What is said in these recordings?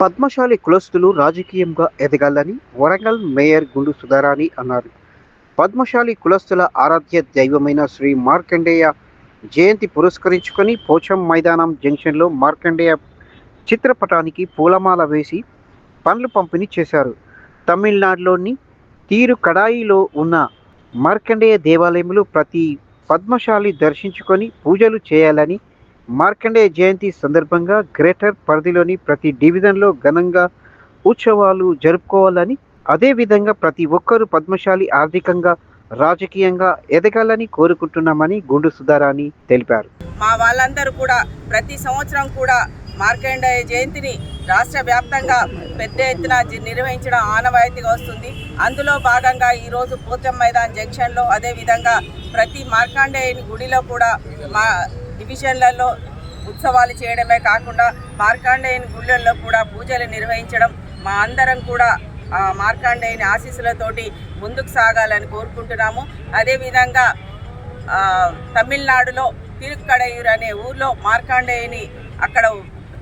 పద్మశాలి కులస్తులు రాజకీయంగా ఎదగాలని వరంగల్ మేయర్ గుండు సుధారాణి అన్నారు. పద్మశాలి కులస్తుల ఆరాధ్య దైవమైన శ్రీ మార్కండేయ జయంతి పురస్కరించుకొని పోచం మైదానం జంక్షన్లో మార్కండేయ చిత్రపటానికి పూలమాల వేసి పండ్లు పంపిణీ చేశారు. తమిళనాడులోని తీరు కడాయిలో ఉన్న మార్కండేయ దేవాలయంలో ప్రతి పద్మశాలి దర్శించుకొని పూజలు చేయాలని మార్కండేయ జయంతి సందర్భంగా గ్రేటర్ పరిధిలోని ప్రతి డివిజన్లో ఘనంగా ఉత్సవాలు జరుపుకోవాలని అదేవిధంగా ప్రతి ఒక్కరూ పద్మశాలి ఆర్థికంగా రాజకీయంగా ఎదగాలని కోరుకుంటున్నామని గుండు సుధారాణి తెలిపారు. మా వాళ్ళందరూ కూడా ప్రతి సంవత్సరం కూడా మార్కండేయ జయంతిని రాష్ట్ర వ్యాప్తంగా పెద్ద ఎత్తున నిర్వహించడం ఆనవాయితీగా వస్తుంది. అందులో భాగంగా ఈరోజు పోచం మైదాన్ జంక్షన్లో అదేవిధంగా ప్రతి మార్కండేయుని గుడిలో కూడా మా డివిజన్లలో ఉత్సవాలు చేయడమే కాకుండా మార్కండేయుని గుళ్ళల్లో కూడా పూజలు నిర్వహించడం మా అందరం కూడా ఆ ఆశీస్సులతోటి ముందుకు సాగాలని కోరుకుంటున్నాము. అదేవిధంగా తమిళనాడులో తిరుక్కడయూర్ అనే ఊర్లో మార్కాండేయుని అక్కడ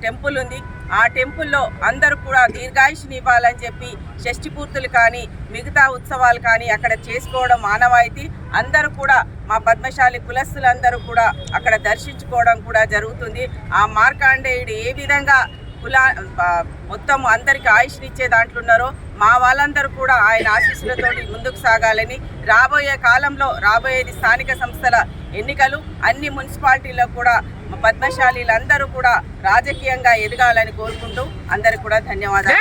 టెంపుల్ ఉంది. ఆ టెంపుల్లో అందరూ కూడా దీర్ఘాయుషుని ఇవ్వాలని చెప్పి షష్ఠి పూర్తులు కానీ మిగతా ఉత్సవాలు కానీ అక్కడ చేసుకోవడం ఆనవాయితీ అందరూ కూడా మా పద్మశాలి కులస్తులందరూ కూడా అక్కడ దర్శించుకోవడం కూడా జరుగుతుంది. ఆ మార్కాండేయుడు ఏ విధంగా కులా మొత్తం అందరికి ఆయుష్నిచ్చే దాంట్లో ఉన్నారో మా వాళ్ళందరూ కూడా ఆయన ఆశీస్సులతో ముందుకు సాగాలని రాబోయే కాలంలో రాబోయేది స్థానిక సంస్థల ఎన్నికలు అన్ని మున్సిపాలిటీల్లో కూడా పద్మశాలీలందరూ కూడా రాజకీయంగా ఎదగాలని కోరుకుంటూ అందరికి కూడా ధన్యవాదాలు.